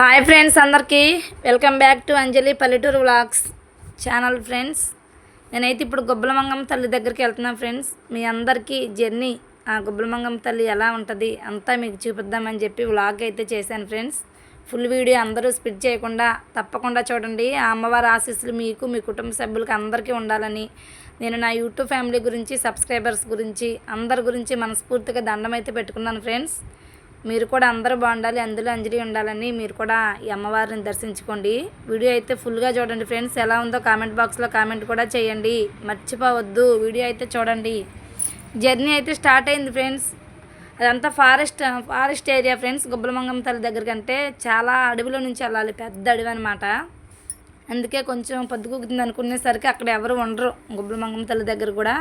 Hi friends అందరికీ. Welcome back to Anjali Palleturu vlogs channel friends. నేనైతే ఇప్పుడు గుబ్బలమంగం తల్లి దగ్గరికి వెళ్తున్నాను ఫ్రెండ్స్. మీ అందరికీ జర్నీ ఆ గుబ్బలమంగం తల్లి ఎలా ఉంటుంది అంతా మీకు చూపిద్దామని చెప్పి వ్లాగ్ అయితే చేశాను ఫ్రెండ్స్. ఫుల్ వీడియో అందరూ స్పిడ్ చేయకుండా తప్పకుండా చూడండి. ఆ అమ్మవారి ఆశీస్సులు మీకు మీ కుటుంబ సభ్యులకి అందరికీ ఉండాలని నేను నా యూట్యూబ్ ఫ్యామిలీ గురించి సబ్స్క్రైబర్స్ గురించి అందరి గురించి మనస్ఫూర్తిగా దండం అయితే పెట్టుకున్నాను ఫ్రెండ్స్. మీరు కూడా అందరూ బాగుండాలి అందులో అంజలి ఉండాలని మీరు కూడా ఈ అమ్మవారిని దర్శించుకోండి. వీడియో అయితే ఫుల్గా చూడండి ఫ్రెండ్స్. ఎలా ఉందో కామెంట్ బాక్స్లో కామెంట్ కూడా చేయండి. మర్చిపోవద్దు వీడియో అయితే చూడండి. జర్నీ అయితే స్టార్ట్ అయింది ఫ్రెండ్స్. అదంతా forest forest area friends. Gubbalamangam తల్లి దగ్గర కంటే చాలా అడవిలో నుంచి వెళ్ళాలి పెద్ద అడవి అనమాట అందుకే కొంచెం పొద్దుగుతుంది అనుకునేసరికి అక్కడ ఎవరు ఉండరు గుబ్బలమంగం తల్లి దగ్గర కూడా.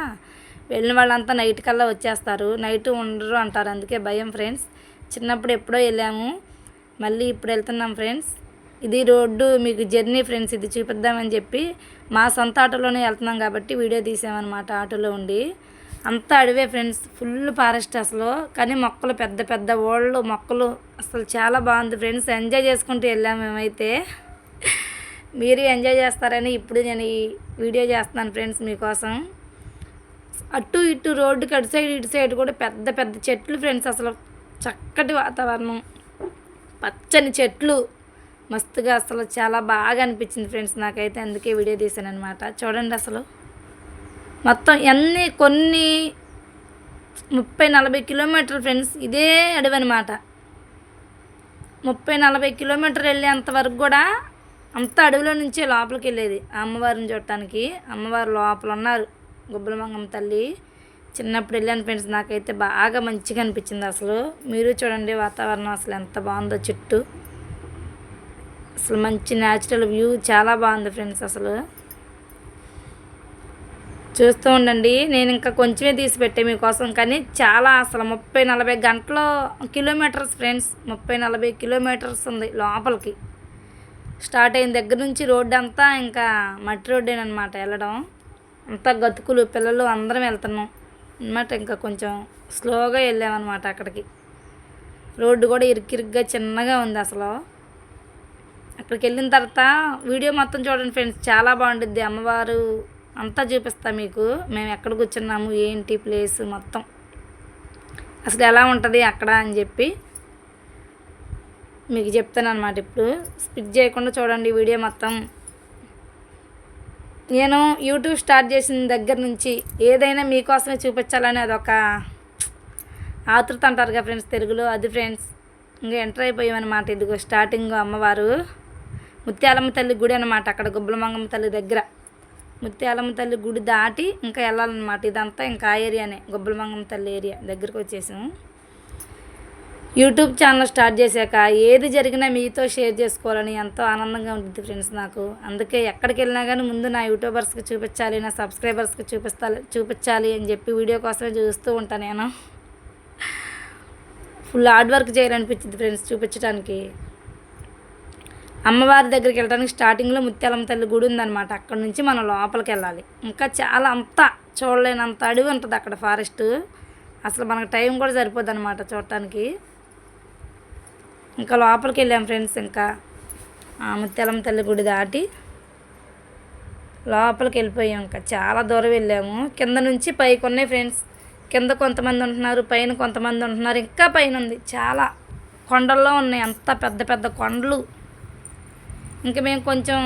వెళ్ళిన వాళ్ళంతా నైట్ కల్లా వచ్చేస్తారు. నైట్ ఉండరు అంటారు అందుకే భయం ఫ్రెండ్స్. చిన్నప్పుడు ఎప్పుడో వెళ్ళాము. మళ్ళీ ఇప్పుడు వెళ్తున్నాం ఫ్రెండ్స్. ఇది రోడ్డు మీకు జర్నీ ఫ్రెండ్స్ ఇది చూపిద్దామని చెప్పి మా సొంత ఆటోలోనే వెళ్తున్నాం కాబట్టి వీడియో తీసామన్నమాట ఆటోలో ఉండి. అంతా అడవే ఫ్రెండ్స్ ఫుల్ ఫారెస్ట్ అసలు. కానీ మొక్కలు పెద్ద పెద్ద ఓళ్ళు మొక్కలు అసలు చాలా బాగుంది ఫ్రెండ్స్. ఎంజాయ్ చేసుకుంటూ వెళ్ళాము మేమైతే. మీరు ఎంజాయ్ చేస్తారని ఇప్పుడు నేను ఈ వీడియో చేస్తున్నాను ఫ్రెండ్స్ మీకోసం. అటు ఇటు రోడ్డుకి అటు సైడ్ ఇటు సైడ్ కూడా పెద్ద పెద్ద చెట్లు ఫ్రెండ్స్ అసలు. చక్కటి వాతావరణం. పచ్చని చెట్లు. మస్తుగా అసలు చాలా బాగా అనిపించింది ఫ్రెండ్స్ నాకైతే అందుకే వీడియో తీశాను అనమాట చూడండి అసలు. మొత్తం ఎన్ని కొన్ని ముప్పై నలభై కిలోమీటర్లు ఫ్రెండ్స్ ఇదే అడవి అనమాట ముప్పై నలభై కిలోమీటర్లు వెళ్ళేంత వరకు కూడా అంత అడవిలో నుంచే లోపలికి వెళ్ళేది అమ్మవారిని చూడటానికి. అమ్మవారు లోపల ఉన్నారు గుబ్బలమంగమ్మ తల్లి. చిన్నప్పుడు వెళ్ళాను ఫ్రెండ్స్ నాకైతే బాగా మంచిగా అనిపించింది అసలు. మీరు చూడండి వాతావరణం అసలు ఎంత బాగుందో చుట్టూ. అసలు మంచి న్యాచురల్ వ్యూ చాలా బాగుంది ఫ్రెండ్స్ అసలు. చూస్తూ ఉండండి. నేను ఇంకా కొంచెమే తీసి పెట్టే మీకోసం కానీ చాలా అసలు ముప్పై నలభై గంటలు కిలోమీటర్స్ ఫ్రెండ్స్ ముప్పై నలభై కిలోమీటర్స్ ఉంది లోపలికి. స్టార్ట్ అయిన దగ్గర నుంచి రోడ్డు అంతా ఇంకా మట్టి రోడ్డేనమాట వెళ్ళడం. అంతా గతుకులు పిల్లలు అందరం వెళ్తున్నాం. అనమాట ఇంకా కొంచెం స్లోగా వెళ్ళామన్నమాట అక్కడికి. రోడ్డు కూడా ఇరుకిరుగ్గా చిన్నగా ఉంది అసలు. అక్కడికి వెళ్ళిన తర్వాత వీడియో మొత్తం చూడండి ఫ్రెండ్స్ చాలా బాగుంటుంది అమ్మవారు అంతా చూపిస్తా మీకు. మేము ఎక్కడ కూర్చున్నాము ఏంటి ప్లేస్ మొత్తం. అసలు ఎలా ఉంటుంది అక్కడ అని చెప్పి మీకు చెప్తాను అనమాట ఇప్పుడు. స్పిక్ చేయకుండా చూడండి వీడియో మొత్తం. నేను యూట్యూబ్ స్టార్ట్ చేసిన దగ్గర నుంచి ఏదైనా మీకోసమే చూపించాలని అదొక ఆతృత అంటారు కదా ఫ్రెండ్స్ తెలుగులో. అది ఫ్రెండ్స్ ఇంకా ఎంటర్ అయిపోయామన్నమాట. ఇదిగో స్టార్టింగ్ అమ్మవారు ముత్యాలమ్మ తల్లి గుడి అనమాట అక్కడ గుబ్బలమంగమ్మ తల్లి దగ్గర. ముత్యాలమ్మ తల్లి గుడి దాటి ఇంకా వెళ్ళాలన్నమాట. ఇదంతా ఇంకా ఆ ఏరియానే గుబ్బలమంగమ్మ తల్లి ఏరియా దగ్గరకు వచ్చేసాము. యూట్యూబ్ ఛానల్ స్టార్ట్ చేశాక ఏది జరిగినా మీతో షేర్ చేసుకోవాలని ఎంతో ఆనందంగా ఉంటుంది ఫ్రెండ్స్ నాకు. అందుకే ఎక్కడికి వెళ్ళినా కానీ ముందు నా యూట్యూబర్స్కి చూపించాలి నా సబ్స్క్రైబర్స్కి చూపిస్తాలి చూపించాలి అని చెప్పి వీడియో కోసమే చూస్తూ ఉంటాను నేను. ఫుల్ హార్డ్ వర్క్ చేయాలనిపించింది ఫ్రెండ్స్ చూపించడానికి అమ్మవారి దగ్గరికి వెళ్ళడానికి స్టార్టింగ్లో ముత్యాలమ్మ తల్లి గుడి ఉందన్నమాట. అక్కడ నుంచి మనం లోపలికి వెళ్ళాలి. ఇంకా చాలా అంతా చూడలేనంత అడవి ఉంటుంది అక్కడ ఫారెస్ట్. అసలు మనకు టైం కూడా సరిపోద్ది అనమాట చూడటానికి. ఇంకా లోపలికి వెళ్ళాం ఫ్రెండ్స్ ఇంకా. ముత్యాలమ్మ తల్లి గుడి దాటి లోపలికి వెళ్ళిపోయాం ఇంకా. చాలా దూరం వెళ్ళాము. కింద నుంచి పైకి ఉన్నాయి ఫ్రెండ్స్. కింద కొంతమంది ఉంటున్నారు పైన కొంతమంది ఉంటున్నారు. ఇంకా పైన ఉంది. చాలా కొండల్లో ఉన్నాయి. అంత పెద్ద పెద్ద కొండలు. ఇంకా మేము కొంచెం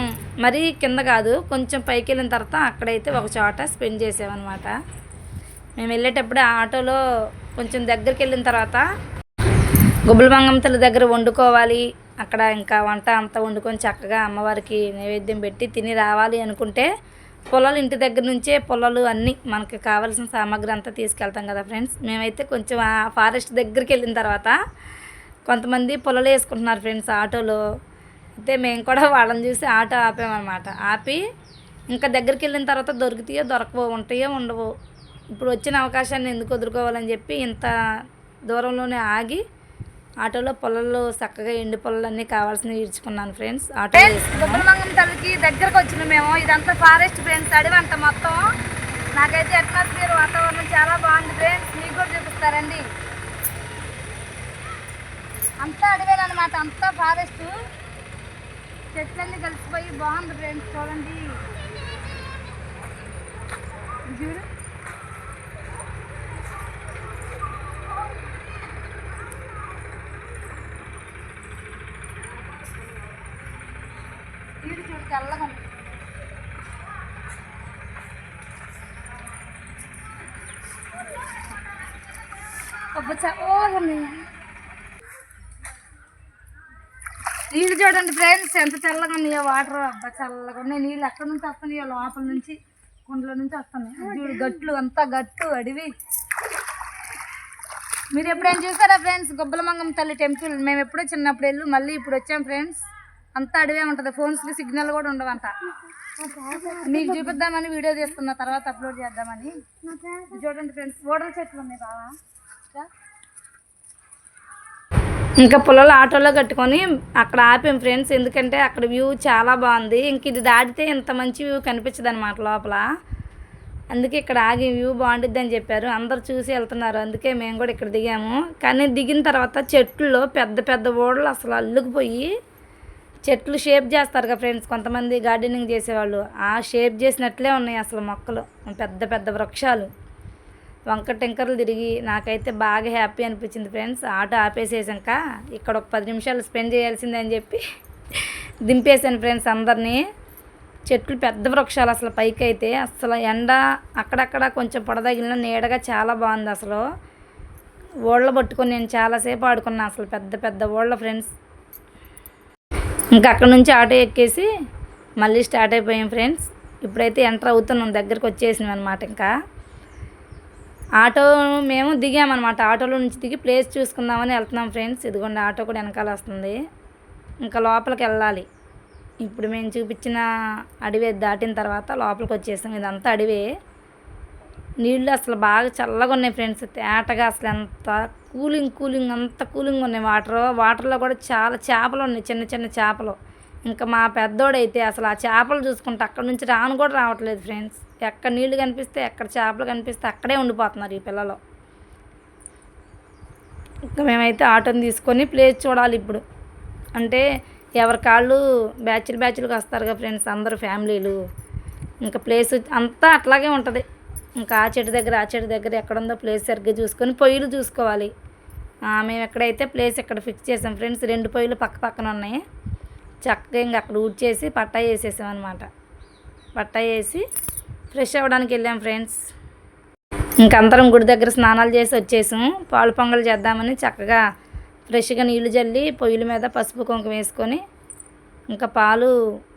మరీ కింద కాదు కొంచెం పైకి వెళ్ళిన తర్వాత అక్కడైతే ఒక చోట స్పెండ్ చేసామన్నమాట. మేము వెళ్ళేటప్పుడు ఆటోలో కొంచెం దగ్గరికి వెళ్ళిన తర్వాత గుబ్బలమంగమ్మ తల్లి దగ్గర వండుకోవాలి. అక్కడ ఇంకా వంట అంతా వండుకొని చక్కగా అమ్మవారికి నైవేద్యం పెట్టి తిని రావాలి అనుకుంటే పొలాలు ఇంటి దగ్గర నుంచే పొలాలు అన్నీ మనకి కావాల్సిన సామాగ్రి అంతా తీసుకెళ్తాం కదా ఫ్రెండ్స్. మేమైతే కొంచెం ఆ ఫారెస్ట్ దగ్గరికి వెళ్ళిన తర్వాత కొంతమంది పొలాలు వేసుకుంటున్నారు ఫ్రెండ్స్ ఆటోలో. అయితే మేము కూడా వాళ్ళని చూసి ఆటో ఆపామన్నమాట. ఆపి ఇంకా దగ్గరికి వెళ్ళిన తర్వాత దొరుకుతాయో దొరకవో ఉంటాయో ఉండవో. ఇప్పుడు వచ్చిన అవకాశాన్ని ఎందుకు వదులుకోవాలని చెప్పి ఇంత దూరంలోనే ఆగి ఆటోలో పొలాలు చక్కగా ఎండు పొలాలు అన్నీ కావాల్సినవి ఇడ్చుకున్నాను ఫ్రెండ్స్. ఆటో గుబ్బలమంగం తల్లికి దగ్గరకు వచ్చిన మేము. ఇదంతా ఫారెస్ట్ ఫ్రెండ్స్ అడవి అంత మొత్తం. నాకైతే అట్మాస్ఫియర్ వాతావరణం చాలా బాగుంది ఫ్రెండ్స్. మీకు కూడా చూపిస్తారండి. అంతా అడవేలన్నమాట అంతా ఫారెస్ట్. చెట్లన్నీ కలిసిపోయి బాగుంది ఫ్రెండ్స్ చూడండి. చూడు. తెల్లగా నీళ్ళు చూడండి ఫ్రెండ్స్ ఎంత చల్లగా ఉన్నాయో వాటర్. అబ్బా చల్లగా ఉన్నాయి. నీళ్ళు ఎక్కడి నుంచి వస్తున్నాయో? లోపల నుంచి కుండల నుంచి వస్తున్నాయి. చూడు గట్లు అంతా గట్టు అడివి. మీరు ఎప్పుడైనా చూసారా ఫ్రెండ్స్ గొబ్బలమంగం తల్లి టెంపుల్? మేము ఎప్పుడో చిన్నప్పుడు వెళ్ళి మళ్ళీ ఇప్పుడు వచ్చాం ఫ్రెండ్స్. అంతా అడివే ఉంటుంది. ఫోన్స్కి సిగ్నల్ కూడా ఉండవంట. మీకు చూపిద్దామని వీడియో తీసుకున్న తర్వాత అప్లోడ్ చేద్దామని. చూడండి ఫ్రెండ్స్ ఓడల చెట్లు ఉన్నాయి బావా. ఇంకా ఇంకా పొలాలు ఆటోలో కట్టుకొని అక్కడ ఆపాం ఫ్రెండ్స్ ఎందుకంటే అక్కడ వ్యూ చాలా బాగుంది. ఇంక ఇది దాటితే ఇంత మంచి వ్యూ కనిపించదు అనమాట లోపల. అందుకే ఇక్కడ ఆగి వ్యూ బాగుంటుంది అని చెప్పారు. అందరు చూసి వెళ్తున్నారు. అందుకే మేము కూడా ఇక్కడ దిగాము. కానీ దిగిన తర్వాత చెట్లలో పెద్ద పెద్ద ఓడలు అసలు అల్లుకుపోయి చెట్లు షేప్ చేస్తారు కదా ఫ్రెండ్స్. కొంతమంది గార్డెనింగ్ చేసేవాళ్ళు. ఆ షేప్ చేసినట్లే ఉన్నాయి అసలు మొక్కలు. పెద్ద పెద్ద వృక్షాలు. వంక టెంకర్లు తిరిగి నాకైతే బాగా హ్యాపీ అనిపించింది ఫ్రెండ్స్. ఆటో ఆపేసేసాక ఇక్కడ ఒక పది నిమిషాలు స్పెండ్ చేయాల్సిందే అని చెప్పి దింపేశాను ఫ్రెండ్స్ అందరినీ. చెట్లు పెద్ద వృక్షాలు అసలు పైకి అయితే అసలు ఎండ అక్కడక్కడ కొంచెం పొడదగిలిన నీడగా చాలా బాగుంది అసలు. ఓళ్ళ పట్టుకొని నేను చాలాసేపు ఆడుకున్నా అసలు పెద్ద పెద్ద ఓళ్ళ ఫ్రెండ్స్. ఇంకా అక్కడ నుంచి ఆటో ఎక్కేసి మళ్ళీ స్టార్ట్ అయిపోయాం ఫ్రెండ్స్. ఇప్పుడైతే ఎంటర్ అవుతున్నాం దగ్గరికి వచ్చేసినాం అనమాట ఇంకా. ఆటో మేము దిగామన్నమాట ఆటోలో నుంచి దిగి ప్లేస్ చూసుకుందామని వెళ్తున్నాం ఫ్రెండ్స్. ఇదిగోండి ఆటో కూడా వెనకాల వస్తుంది. ఇంకా లోపలికి వెళ్ళాలి. ఇప్పుడు మేము చూపించిన అడవి దాటిన తర్వాత లోపలికి వచ్చేసాం. ఇదంతా అడవే. నీళ్ళు అసలు బాగా చల్లగా ఉన్నాయి ఫ్రెండ్స్. తేటగా అసలు ఎంత కూలింగ్ కూలింగ్ అంత కూలింగ్ ఉన్నాయి. వాటర్ వాటర్లో కూడా చాలా చేపలు ఉన్నాయి చిన్న చిన్న చేపలు. ఇంకా మా పెద్దోడైతే అసలు ఆ చేపలు చూసుకుంటే అక్కడ నుంచి రాను కూడా రావట్లేదు ఫ్రెండ్స్. ఎక్కడ నీళ్ళు కనిపిస్తే ఎక్కడ చేపలు కనిపిస్తే అక్కడే ఉండిపోతున్నారు ఈ పిల్లలు. ఇంకా మేమైతే ఆటోని తీసుకొని ప్లేస్ చూడాలి ఇప్పుడు. అంటే ఎవరి కాళ్ళు బ్యాచ్లు బ్యాచ్లకు వస్తారు కదా ఫ్రెండ్స్ అందరూ ఫ్యామిలీలు. ఇంకా ప్లేస్ అంతా అట్లాగే ఉంటుంది. ఇంకా ఆ చెట్టు దగ్గర ఆ చెట్టు దగ్గర ఎక్కడ ఉందో ప్లేస్ సరిగ్గా చూసుకొని పొయ్యిలు చూసుకోవాలి. మేము ఎక్కడైతే ప్లేస్ ఇక్కడ ఫిక్స్ చేసాం ఫ్రెండ్స్ రెండు పొయ్యిలు పక్క పక్కన ఉన్నాయి. చక్కగా ఇంకా అక్కడ ఊడ్చేసి పట్టా వేసేసాం అనమాట పట్టా వేసి ఫ్రెష్ అవ్వడానికి వెళ్ళాం ఫ్రెండ్స్ ఇంకందరం గుడి దగ్గర స్నానాలు చేసి వచ్చేసాం. పాలు పొంగలు చేద్దామని చక్కగా ఫ్రెష్గా నీళ్ళు జల్లి పొయ్యిల మీద పసుపు కుంకుమ వేసుకొని ఇంకా పాలు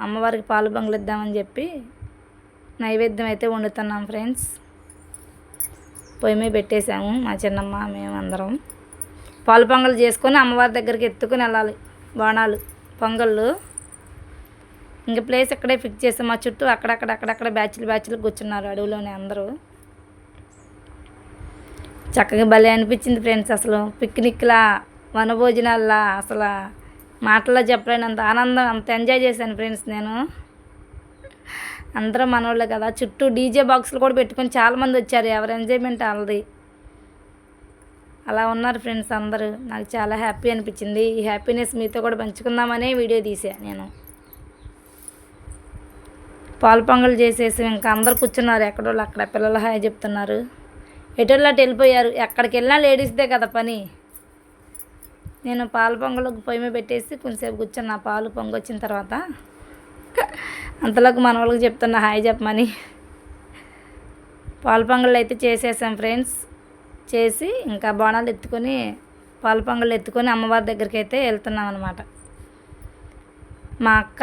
అమ్మవారికి పాలు పొంగలు ఇద్దామని చెప్పి నైవేద్యం అయితే వండుతున్నాం ఫ్రెండ్స్ పొయ్యి మీద పెట్టేశాము మా చిన్నమ్మ మేము అందరం. పాలు పొంగల్ చేసుకొని అమ్మవారి దగ్గరికి ఎత్తుకుని వెళ్ళాలి బాణాలు పొంగళ్ళు. ఇంక ప్లేస్ ఇక్కడే ఫిక్స్ చేసాం. మా చుట్టూ అక్కడక్కడ అక్కడక్కడ బ్యాచ్లు బ్యాచ్లు కూర్చున్నారు అడవిలోనే అందరూ. చక్కగా భలే అనిపించింది ఫ్రెండ్స్ అసలు. పిక్నిక్లా వనభోజనాల్లా అసలు మాటల్లో చెప్పలేనంత ఆనందం అంత ఎంజాయ్ చేశాను ఫ్రెండ్స్ నేను. అందరం మనోళ్ళే కదా. చుట్టూ డీజే బాక్సులు కూడా పెట్టుకొని చాలామంది వచ్చారు. ఎవరి ఎంజాయ్మెంట్ వాళ్ళది. అలా ఉన్నారు ఫ్రెండ్స్ అందరూ. నాకు చాలా హ్యాపీ అనిపించింది. ఈ హ్యాపీనెస్ మీతో కూడా పంచుకుందామనే వీడియో తీసా నేను. పాలు పొంగలు చేసేసి ఇంకా అందరు కూర్చున్నారు. ఎక్కడోళ్ళు అక్కడ పిల్లలు హాయ్ చెప్తున్నారు. ఎటోళ్ళు అటు వెళ్ళిపోయారు? ఎక్కడికి వెళ్ళినా లేడీస్దే కదా పని. నేను పాలు పొంగలకు పొయ్యి పెట్టేసి కొంచెంసేపు కూర్చొని నా పాలు పొంగొచ్చిన తర్వాత అంతలోకి మన వాళ్ళకి చెప్తున్నా హాయ్ చెప్పమని. పాల పొంగళ్ళు అయితే చేసేసాం ఫ్రెండ్స్. చేసి ఇంకా బోనాలు ఎత్తుకొని పాల పొంగళ్ళు ఎత్తుకొని అమ్మవారి దగ్గరికి అయితే వెళ్తున్నాం అనమాట మా అక్క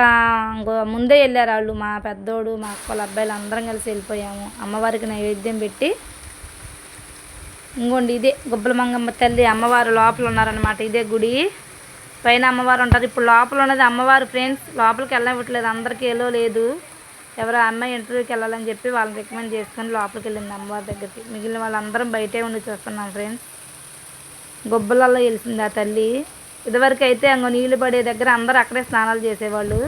ఇంకో ముందే వెళ్ళారు వాళ్ళు మా పెద్దోడు మా అక్క వాళ్ళ అబ్బాయిలు అందరం కలిసి వెళ్ళిపోయాము. అమ్మవారికి నైవేద్యం పెట్టి ఇంకోండి ఇదే గుబ్బల మంగమ్మ తల్లి అమ్మవారు లోపల ఉన్నారనమాట ఇదే గుడి. పైన అమ్మవారు ఉంటారు. ఇప్పుడు లోపల ఉన్నది అమ్మవారు ఫ్రెండ్స్ లోపలికి వెళ్ళనివ్వట్లేదు. అందరికీ ఏలో లేదు. ఎవరో అమ్మాయి ఇంటర్వ్యూకి వెళ్ళాలని చెప్పి వాళ్ళని రికమెండ్ చేసుకొని లోపలికి వెళ్ళింది అమ్మవారి దగ్గరికి. మిగిలిన వాళ్ళందరం బయటే ఉండి చూస్తున్నాం ఫ్రెండ్స్ గొబ్బలలో వెలిసింది ఆ తల్లి. ఇదివరకు అయితే అంగ నీళ్ళు పడే దగ్గర అందరూ అక్కడే స్నానాలు చేసేవాళ్ళు.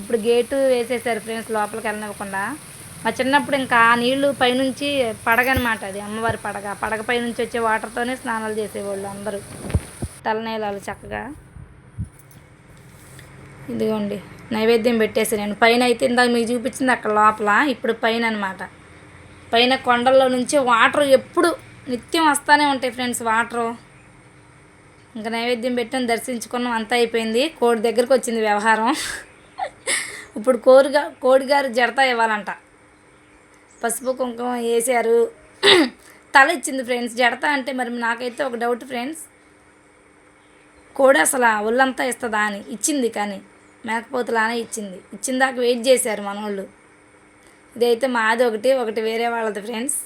ఇప్పుడు గేటు వేసేసారు ఫ్రెండ్స్ లోపలికి వెళ్ళనివ్వకుండా. మా చిన్నప్పుడు ఇంకా ఆ నీళ్ళు పైనుంచి పడగనమాట అది అమ్మవారి పడగ. పడగ పైనుంచి వచ్చే వాటర్తోనే స్నానాలు చేసేవాళ్ళు అందరూ. తలనేలాలు చక్కగా. ఇదిగోండి నైవేద్యం పెట్టేసి నేను. పైన అయితే ఇందాక మీకు చూపించింది అక్కడ లోపల ఇప్పుడు పైన అనమాట పైన కొండల్లో నుంచి వాటర్ ఎప్పుడు నిత్యం వస్తూనే ఉంటాయి ఫ్రెండ్స్ వాటరు. ఇంకా నైవేద్యం పెట్టాం దర్శించుకున్నాం అంతా అయిపోయింది. కోడి దగ్గరకు వచ్చింది వ్యవహారం. ఇప్పుడు కోరిగా కోడిగారు జడతా ఇవ్వాలంట. పసుపు కుంకుమ వేసారు తల ఇచ్చింది ఫ్రెండ్స్ జడతా అంటే మరి నాకైతే ఒక డౌట్ ఫ్రెండ్స్. కోడి అసలు ఒళ్ళంతా ఇస్తుందా అని ఇచ్చింది కానీ మేకపోతులానే ఇచ్చింది. ఇచ్చిన దాకా వెయిట్ చేశారు మనోళ్ళు. ఇదైతే మాది ఒకటి ఒకటి వేరే వాళ్ళది ఫ్రెండ్స్.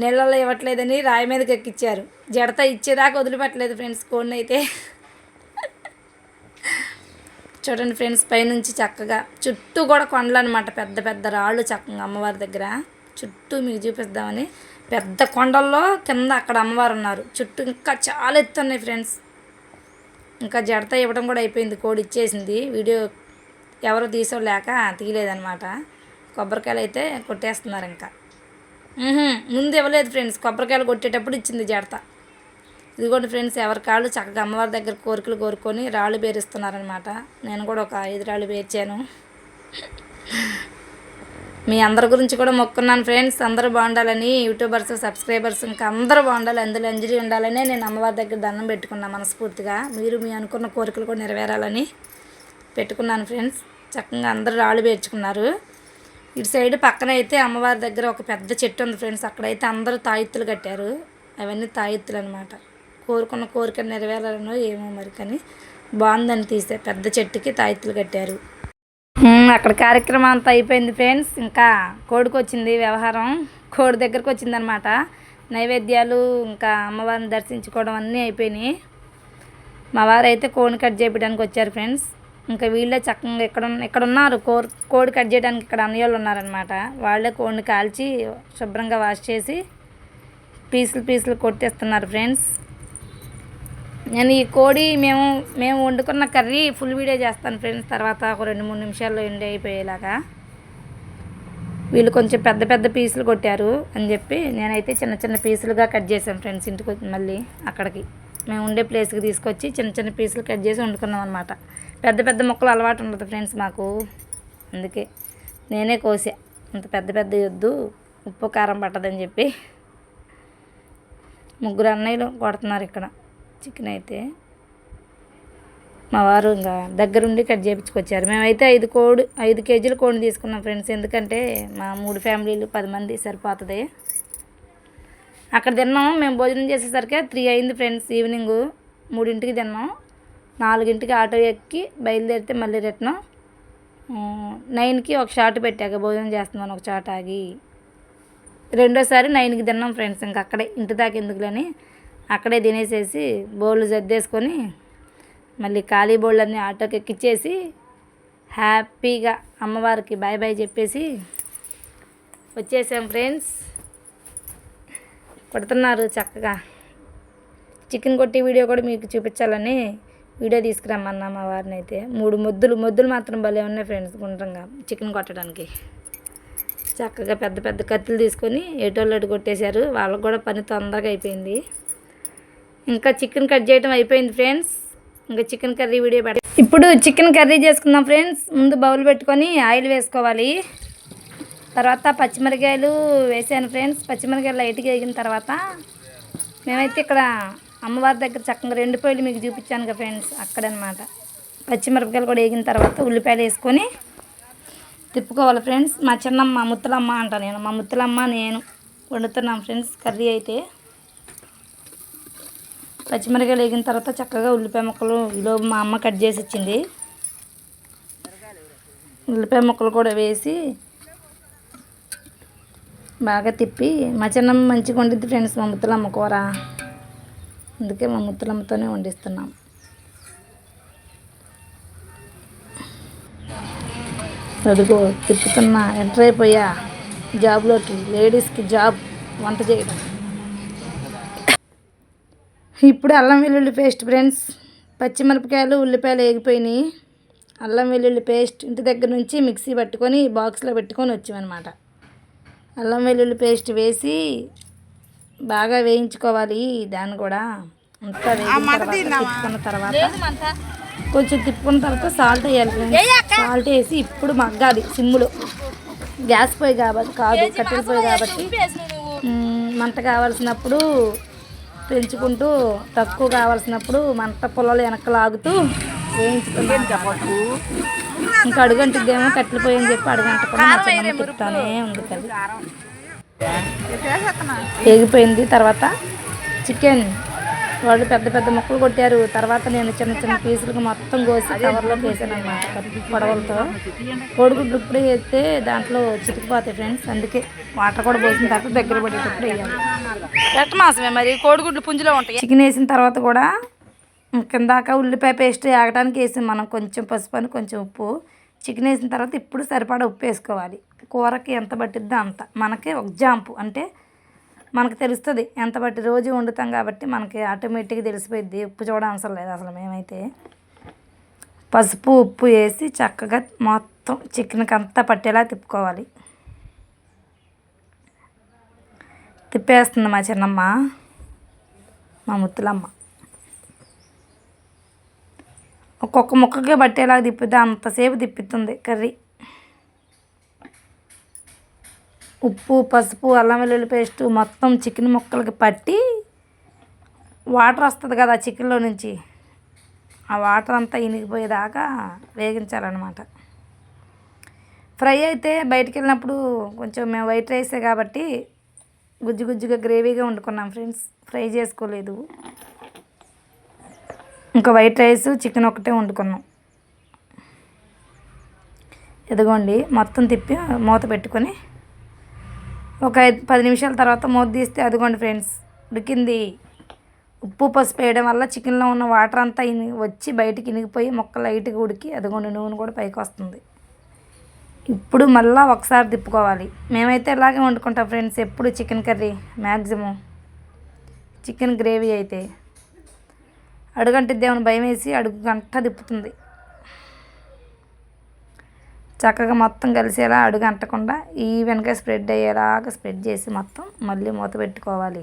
నీళ్ళల్లో ఇవ్వట్లేదని రాయి మీదకి ఎక్కిచ్చారు. జడత ఇచ్చేదాకా వదిలిపెట్టలేదు ఫ్రెండ్స్ కోడిని అయితే చూడండి ఫ్రెండ్స్ పైనుంచి చక్కగా చుట్టూ కూడా కొండలు అనమాట పెద్ద పెద్ద రాళ్ళు చక్కగా అమ్మవారి దగ్గర. చుట్టూ మీకు చూపిద్దామని పెద్ద కొండల్లో కింద అక్కడ అమ్మవారు ఉన్నారు. చుట్టూ ఇంకా చాలా ఎత్తున్నాయి ఫ్రెండ్స్. ఇంకా జడత ఇవ్వడం కూడా అయిపోయింది కోడి ఇచ్చేసింది. వీడియో ఎవరు తీసుకోలేక తీయలేదనమాట కొబ్బరికాయలు అయితే కొట్టేస్తున్నారు ఇంకా. ముందు ఇవ్వలేదు ఫ్రెండ్స్ కొబ్బరికాయలు కొట్టేటప్పుడు ఇచ్చింది జడత. ఇదిగోండి ఫ్రెండ్స్ ఎవరి కాళ్ళు చక్కగా అమ్మవారి దగ్గర కోరికలు కోరుకొని రాళ్ళు పేరుస్తున్నారనమాట నేను కూడా ఒక ఐదు రాళ్ళు పేర్చాను. మీ అందరి గురించి కూడా మొక్కున్నాను ఫ్రెండ్స్. అందరూ బాగుండాలని యూట్యూబర్స్ సబ్స్క్రైబర్స్ ఇంకా అందరూ బాగుండాలి అందులో అంజలి ఉండాలని నేను అమ్మవారి దగ్గర దండం పెట్టుకున్నాను మనస్ఫూర్తిగా. మీరు మీ అనుకున్న కోరికలు కూడా నెరవేరాలని పెట్టుకున్నాను ఫ్రెండ్స్. చక్కగా అందరూ రాళ్ళు పేర్చుకున్నారు. ఇటు సైడ్ పక్కన అయితే అమ్మవారి దగ్గర ఒక పెద్ద చెట్టు ఉంది ఫ్రెండ్స్. అక్కడైతే అందరూ తాయెత్తులు కట్టారు. అవన్నీ తాయెత్తులు అనమాట కోరుకున్న కోరిక నెరవేరాలనో ఏమో మరి కానీ బాగుందని తీసే పెద్ద చెట్టుకి తాయెత్తులు కట్టారు. అక్కడ కార్యక్రమం అంతా అయిపోయింది ఫ్రెండ్స్. ఇంకా కోడికి వచ్చింది వ్యవహారం. కోడి దగ్గరకు వచ్చిందనమాట నైవేద్యాలు ఇంకా అమ్మవారిని దర్శించుకోవడం అన్నీ అయిపోయినాయి. మా వారు అయితే కోడిని కట్ చేయడానికి వచ్చారు ఫ్రెండ్స్. ఇంకా వీళ్ళే చక్కగా ఇక్కడ ఉన్న- ఇక్కడ ఉన్నారు? కోర్ కోడి కట్ చేయడానికి ఇక్కడ అన్నయ్యోళ్ళు ఉన్నారనమాట వాళ్ళే కోడిని కాల్చి శుభ్రంగా వాష్ చేసి పీసులు పీసులు కొట్టేస్తున్నారు ఫ్రెండ్స్. నేను ఈ కోడి మేము మేము వండుకున్న కర్రీ ఫుల్ వీడియో చేస్తాను ఫ్రెండ్స్ తర్వాత ఒక రెండు మూడు నిమిషాల్లో ఎండి అయిపోయేలాగా. వీళ్ళు కొంచెం పెద్ద పెద్ద పీసులు కొట్టారు అని చెప్పి నేనైతే చిన్న చిన్న పీసులుగా కట్ చేశాను ఫ్రెండ్స్ ఇంటికి మళ్ళీ అక్కడికి. మేము ఉండే ప్లేస్కి తీసుకొచ్చి చిన్న చిన్న పీసులు కట్ చేసి వండుకున్నాం అనమాట పెద్ద పెద్ద మొక్కలు అలవాటు ఉండదు ఫ్రెండ్స్ మాకు. అందుకే నేనే కోసా. అంత పెద్ద పెద్ద వద్దు ఉప్పు కారం పట్టదని చెప్పి ముగ్గురు అన్నయ్యలు కొడుతున్నారు ఇక్కడ. చికెన్ అయితే మా వారు ఇంకా దగ్గరుండి కట్ చేయించుకొచ్చారు మేమైతే ఐదు కోడి ఐదు కేజీల కోడిని తీసుకున్నాం ఫ్రెండ్స్. ఎందుకంటే మా మూడు ఫ్యామిలీలు పది మంది సరిపోతుంది. అక్కడ తిన్నాం మేము భోజనం చేసేసరికి త్రీ అయింది ఫ్రెండ్స్ ఈవినింగ్. మూడింటికి తిన్నాం. నాలుగింటికి ఆటో ఎక్కి బయలుదేరితే మళ్ళీ రిటర్న్. నైన్కి ఒక షాట్ పెట్టాక భోజనం చేస్తున్నాను ఒక చాట్ ఆగి. రెండోసారి నైన్కి తిన్నాం ఫ్రెండ్స్. ఇంకా అక్కడే ఇంటి దాకా ఎందుకులని అక్కడే తినేసేసి బౌళ్ళు సర్దేసుకొని మళ్ళీ ఖాళీ బౌళ్ళన్నీ ఆటోకి ఎక్కిచ్చేసి హ్యాపీగా అమ్మవారికి బాయ్ బాయ్ చెప్పేసి వచ్చేసాం ఫ్రెండ్స్. కొడుతున్నారు చక్కగా. చికెన్ కొట్టి వీడియో కూడా మీకు చూపించాలని వీడియో తీసుకురమ్మన్నా మా వారిని అయితే మూడు ముద్దులు ముద్దులు మాత్రం భలే ఉన్నాయి ఫ్రెండ్స్ గుండ్రంగా చికెన్ కొట్టడానికి. చక్కగా పెద్ద పెద్ద కత్తులు తీసుకొని ఎటోళ్ళు అటు కొట్టేశారు. వాళ్ళకు కూడా పని తొందరగా అయిపోయింది. ఇంకా చికెన్ కట్ చేయడం అయిపోయింది ఫ్రెండ్స్. ఇంకా చికెన్ కర్రీ వీడియో పెట్ట ఇప్పుడు చికెన్ కర్రీ చేసుకుందాం ఫ్రెండ్స్. ముందు బౌల్ పెట్టుకొని ఆయిల్ వేసుకోవాలి. తర్వాత పచ్చిమిరకాయలు వేసాను ఫ్రెండ్స్. పచ్చిమిరకాయలు లైట్గా వేగిన తర్వాత మేమైతే ఇక్కడ అమ్మవారి దగ్గర చక్కగా రెండు పొయ్యిలు మీకు చూపించాను కదా ఫ్రెండ్స్. అక్కడనమాట పచ్చిమిరపకాయలు కూడా వేగిన తర్వాత ఉల్లిపాయలు వేసుకొని తిప్పుకోవాలి ఫ్రెండ్స్. మా చిన్నమ్మ ముత్తలమ్మ అంట నేను. మా ముత్తలమ్మ నేను వండుతున్నాం ఫ్రెండ్స్ కర్రీ అయితే. పచ్చిమిరకాయలు వేగిన తర్వాత చక్కగా ఉల్లిపాయ ముక్కలు ఈలోపు మా అమ్మ కట్ చేసి ఇచ్చింది. ఉల్లిపాయ ముక్కలు కూడా వేసి బాగా తిప్పి మా చిన్నమ్మ మంచిగా వండిద్ది ఫ్రెండ్స్ మా ముత్తలమ్మ కూర. అందుకే మా ముత్తలమ్మతోనే వండిస్తున్నాం. అదిగో తిప్పుతున్నా ఎంటర్ అయిపోయా. జాబ్లోకి లేడీస్కి జాబ్ వంట చేయడం. ఇప్పుడు అల్లం వెల్లుల్లి పేస్ట్ ఫ్రెండ్స్. పచ్చిమిరపకాయలు ఉల్లిపాయలు వేగిపోయినాయి అల్లం వెల్లుల్లి పేస్ట్ ఇంటి దగ్గర నుంచి మిక్సీ పట్టుకొని బాక్స్లో పెట్టుకొని వచ్చామన్నమాట. అల్లం వెల్లుల్లి పేస్ట్ వేసి బాగా వేయించుకోవాలి దాన్ని కూడా. అంతా తిప్పుకున్న తర్వాత కొంచెం తిప్పుకున్న తర్వాత సాల్ట్ వేయాలి ఫ్రెండ్స్. సాల్ట్ వేసి ఇప్పుడు మగ్గాలి సిమ్ములో. గ్యాస్ పొయ్యి కాబట్టి కాదు కట్టెల పొయ్యి కాబట్టి మంట కావాల్సినప్పుడు పెంచుకుంటూ తక్కువ కావాల్సినప్పుడు మంట పొలాలు వెనక లాగుతూ వేయించుకుంటాం. ఇంకా అడుగంటుద్దేమో కట్టెల పొయ్యి అని చెప్పి అడుగంట కూడా మా చిన్నమ్మ తిప్పుతానే ఉంది కదా. వేగిపోయింది తర్వాత చికెన్. వాళ్ళు పెద్ద పెద్ద ముక్కలు కొట్టారు. తర్వాత నేను చిన్న చిన్న పీసులకు మొత్తం కోసి కవర్లోకి వేసాను అనమాట పొడవలతో. కోడిగుడ్లు ఇప్పుడే వేస్తే దాంట్లో చితికిపోతాయి ఫ్రెండ్స్ అందుకే వాటర్ కూడా పోసిన తర్వాత దగ్గర పడేటప్పుడు వేయాలి. ఎట్ట మాసమే మరి? కోడిగుడ్లు పుంజులో ఉంటాయి? చికెన్ వేసిన తర్వాత కూడా కిందాక ఉల్లిపాయ పేస్ట్ ఆగడానికి వేసాం మనం. కొంచెం పసుపు అని కొంచెం ఉప్పు. చికెన్ వేసిన తర్వాత ఇప్పుడు సరిపడా ఉప్పు వేసుకోవాలి. కూరకి ఎంత పట్టిద్దో అంత. మనకి ఒక జాంపు. అంటే మనకు తెలుస్తుంది. ఎంత బట్టి రోజు వండుతాం కాబట్టి మనకి ఆటోమేటిక్గా తెలిసిపోయింది ఉప్పు చూడడం అవసరం లేదు అసలు మేమైతే. పసుపు ఉప్పు వేసి చక్కగా మొత్తం చికెన్కి అంతా పట్టేలా తిప్పుకోవాలి. తిప్పేస్తుంది మా చిన్నమ్మ. మా ముత్తులమ్మ. ఒక్కొక్క ముక్కకే పట్టేలాగా తిప్పితే అంతసేపు తిప్పుతుంది కర్రీ. ఉప్పు పసుపు అల్లం వెల్లుల్లి పేస్ట్ మొత్తం చికెన్ ముక్కలకి పట్టి వాటర్ వస్తుంది కదా చికెన్లో నుంచి. ఆ వాటర్ అంతా ఇనిగిపోయేదాకా వేగించాలన్నమాట. ఫ్రై అయితే బయటికి వెళ్ళినప్పుడు కొంచెం మేము వైట్ రైసే కాబట్టి గుజ్జు గుజ్జుగా గ్రేవీగా వండుకున్నాం ఫ్రెండ్స్. ఫ్రై చేసుకోలేదు. ఇంకా వైట్ రైస్ చికెన్ ఒకటే వండుకున్నాం. ఇదిగోండి మొత్తం తిప్పి మూత పెట్టుకొని ఒక ఐదు పది నిమిషాల తర్వాత మూత తీస్తే అదిగోండి ఫ్రెండ్స్ ఉడికింది. ఉప్పు పసుపు వేయడం వల్ల చికెన్లో ఉన్న వాటర్ అంతా ఇని వచ్చి బయటికి ఇనిగిపోయి మొక్క లైట్గా ఉడికి అదిగోండి నూనె కూడా పైకి వస్తుంది. ఇప్పుడు మళ్ళీ ఒకసారి తిప్పుకోవాలి. మేమైతే ఇలాగే వండుకుంటాం ఫ్రెండ్స్ ఎప్పుడు chicken curry maximum chicken gravy అయితే. అడుగంటిద్దేమని భయం వేసి అడుగు గంట తిప్పుతుంది. చక్కగా మొత్తం కలిసేలా అడుగు అంటకుండా ఈవెన్గా స్ప్రెడ్ అయ్యేలాగా స్ప్రెడ్ చేసి మొత్తం మళ్ళీ మూత పెట్టుకోవాలి.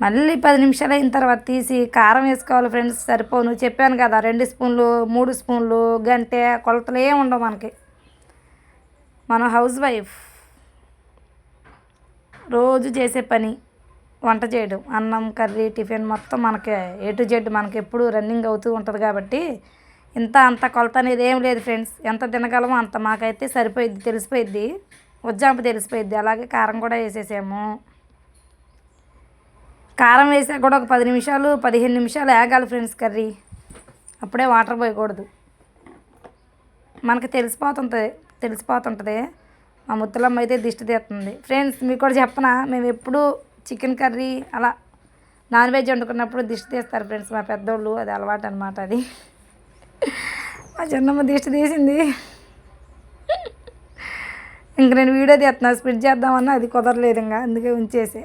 మళ్ళీ పది నిమిషాలు అయిన తర్వాత తీసి కారం వేసుకోవాలి ఫ్రెండ్స్ సరిపోను చెప్పాను కదా రెండు స్పూన్లు మూడు స్పూన్లు గంటే కొలతలు ఏమి ఉండవు మనకి. మనం హౌస్ వైఫ్. రోజు చేసే పని వంట చేయడం అన్నం కర్రీ టిఫిన్ మొత్తం మనకి ఏ టు జెడ్ మనకి ఎప్పుడు రన్నింగ్ అవుతూ ఉంటుంది కాబట్టి ఇంత అంత కొలత అనేది ఏం లేదు ఫ్రెండ్స్. ఎంత తినగలమో అంత మాకైతే సరిపోయిద్ది తెలిసిపోయిద్ది. ఉజ్జాంపు తెలిసిపోయిద్ది. అలాగే కారం కూడా వేసేసాము. కారం వేసాక కూడా ఒక పది నిమిషాలు పదిహేను నిమిషాలు వేగాలి ఫ్రెండ్స్ కర్రీ. అప్పుడే వాటర్ పోయకూడదు. మనకి తెలిసిపోతుంటుంది తెలిసిపోతుంటుంది. మా ముత్తలమ్మ అయితే దిష్టి తీస్తుంది. ఫ్రెండ్స్ మీకు కూడా చెప్పనా మేము ఎప్పుడూ చికెన్ కర్రీ అలా నాన్ వెజ్ వండుకున్నప్పుడు దిష్టి తీస్తారు ఫ్రెండ్స్ మా పెద్దోళ్ళు. అది అలవాటు అనమాట అది. మా చిన్నమ్మ దిష్టి తీసింది. ఇంక నేను వీడియో తీస్తున్నా స్పిడ్ చేద్దామన్నా అది కుదరలేదు ఇంకా అందుకే ఉంచేసే.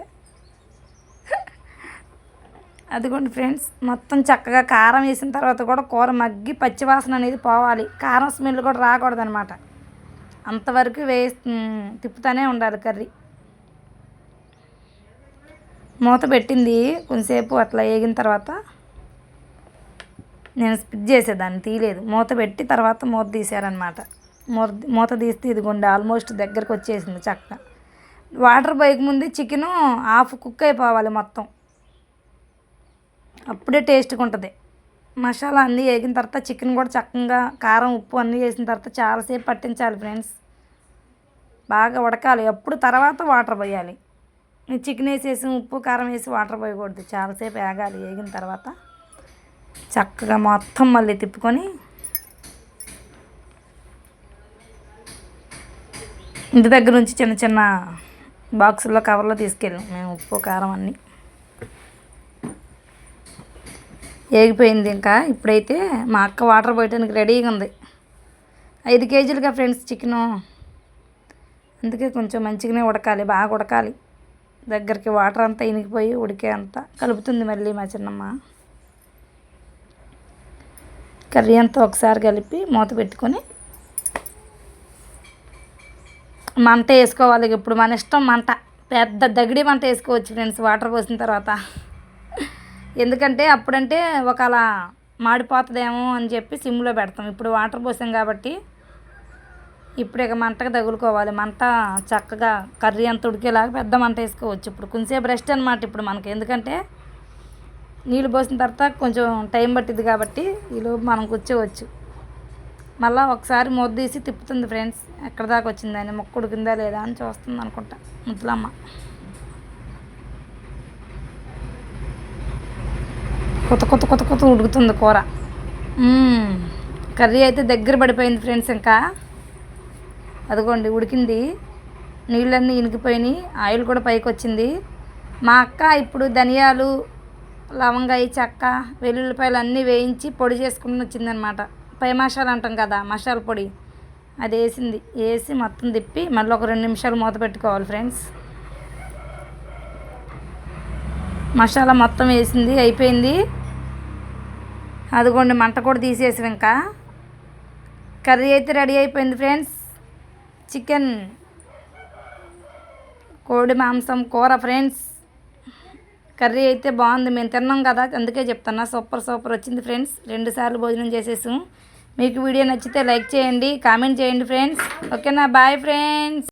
అదిగోండి ఫ్రెండ్స్ మొత్తం చక్కగా కారం వేసిన తర్వాత కూడా కూర మగ్గి పచ్చివాసన అనేది పోవాలి. కారం స్మెల్ కూడా రాకూడదు అనమాట అంతవరకు వే తిప్పుతూనే ఉండాలి కర్రీ. మూత పెట్టింది కొంతసేపు అట్లా వేగిన తర్వాత నేను స్పిట్ చేసేదాన్ని తీయలేదు. మూత పెట్టి తర్వాత మూత తీసారనమాట మూత మూత తీస్తే ఇదిగోండి ఆల్మోస్ట్ దగ్గరకు వచ్చేసింది చక్కగా వాటర్ పోయక ముందు చికెను హాఫ్ కుక్ అయిపోవాలి మొత్తం. అప్పుడే టేస్ట్గా ఉంటుంది. మసాలా అన్నీ వేగిన తర్వాత చికెన్ కూడా చక్కగా కారం ఉప్పు అన్నీ వేసిన తర్వాత చాలాసేపు పట్టించాలి ఫ్రెండ్స్. బాగా ఉడకాలి. అప్పుడు తర్వాత వాటర్ పోయాలి. చికెన్ వేసేసి ఉప్పు కారం వేసి వాటర్ పోయకూడదు. చాలాసేపు వేగాలి. వేగిన తర్వాత చక్కగా మొత్తం మళ్ళీ తిప్పుకొని ఇంటి దగ్గర నుంచి చిన్న చిన్న బాక్సుల్లో కవర్లో తీసుకెళ్ళాం. మేము ఉప్పు కారం అన్నీ. ఏగిపోయింది ఇంకా. ఇప్పుడైతే మా అక్క వాటర్ పోయటానికి రెడీగా ఉంది. ఐదు కేజీలుగా ఫ్రెండ్స్ చికెను. అందుకే కొంచెం మంచిగానే ఉడకాలి బాగా ఉడకాలి. దగ్గరికి వాటర్ అంతా ఇనికిపోయి ఉడికే అంతా కలుపుతుంది మళ్ళీ మా చిన్నమ్మ. కర్రీ అంతా ఒకసారి కలిపి మూత పెట్టుకొని మంట వేసుకోవాలి. ఇప్పుడు మన ఇష్టం మంట. పెద్ద దగిడి మంట వేసుకోవచ్చు ఫ్రెండ్స్ వాటర్ పోసిన తర్వాత. ఎందుకంటే అప్పుడంటే ఒక అలా మాడిపోతుందేమో అని చెప్పి సిమ్లో పెడతాం. ఇప్పుడు వాటర్ పోసాం కాబట్టి ఇప్పుడు ఇక మంటకు తగులుకోవాలి. మంట చక్కగా కర్రీ అంత ఉడికేలాగా పెద్ద మంట వేసుకోవచ్చు. ఇప్పుడు కొంచెంసేపు రెస్ట్ అనమాట ఇప్పుడు మనకి. ఎందుకంటే నీళ్ళు పోసిన తర్వాత కొంచెం టైం పట్టింది కాబట్టి ఈలోపు మనం కూర్చోవచ్చు. మళ్ళీ ఒకసారి మూత తీసి తిప్పుతుంది ఫ్రెండ్స్. ఎక్కడ దాకా వచ్చిందని మొక్క ఉడికిందా లేదా అని చూస్తుంది అనుకుంటా. ముద్దులమ్మ. కొత్త కొత్త కొత్త కొత్త ఉడుకుతుంది కూర. కర్రీ అయితే దగ్గర పడిపోయింది ఫ్రెండ్స్ ఇంకా. అదిగోండి ఉడికింది. నీళ్ళన్నీ ఇనికిపోయినాయి. ఆయిల్ కూడా పైకి వచ్చింది మా అక్క ఇప్పుడు ధనియాలు లవంగాయి చెక్క వెల్లుల్లిపాయలు అన్నీ వేయించి పొడి చేసుకుని వచ్చిందనమాట. పై మసాలా అంటాం కదా మసాలా పొడి. అది వేసింది. వేసి మొత్తం తిప్పి మళ్ళీ ఒక రెండు నిమిషాలు మూత పెట్టుకోవాలి ఫ్రెండ్స్. మసాలా మొత్తం వేసింది అయిపోయింది. అదిగోండి మంట కూడా తీసేసాం ఇంకా. కర్రీ అయితే రెడీ అయిపోయింది ఫ్రెండ్స్. చికెన్ కోడి మాంసం కూర ఫ్రెండ్స్. కర్రీ అయితే బాగుంది మేము తిన్నాం కదా అందుకే చెప్తున్నా. సూపర్ సూపర్ వచ్చింది ఫ్రెండ్స్. రెండు సార్లు భోజనం చేసేసాం. మీకు వీడియో నచ్చితే లైక్ చేయండి కామెంట్ చేయండి ఫ్రెండ్స్. ఓకేనా? Bye friends.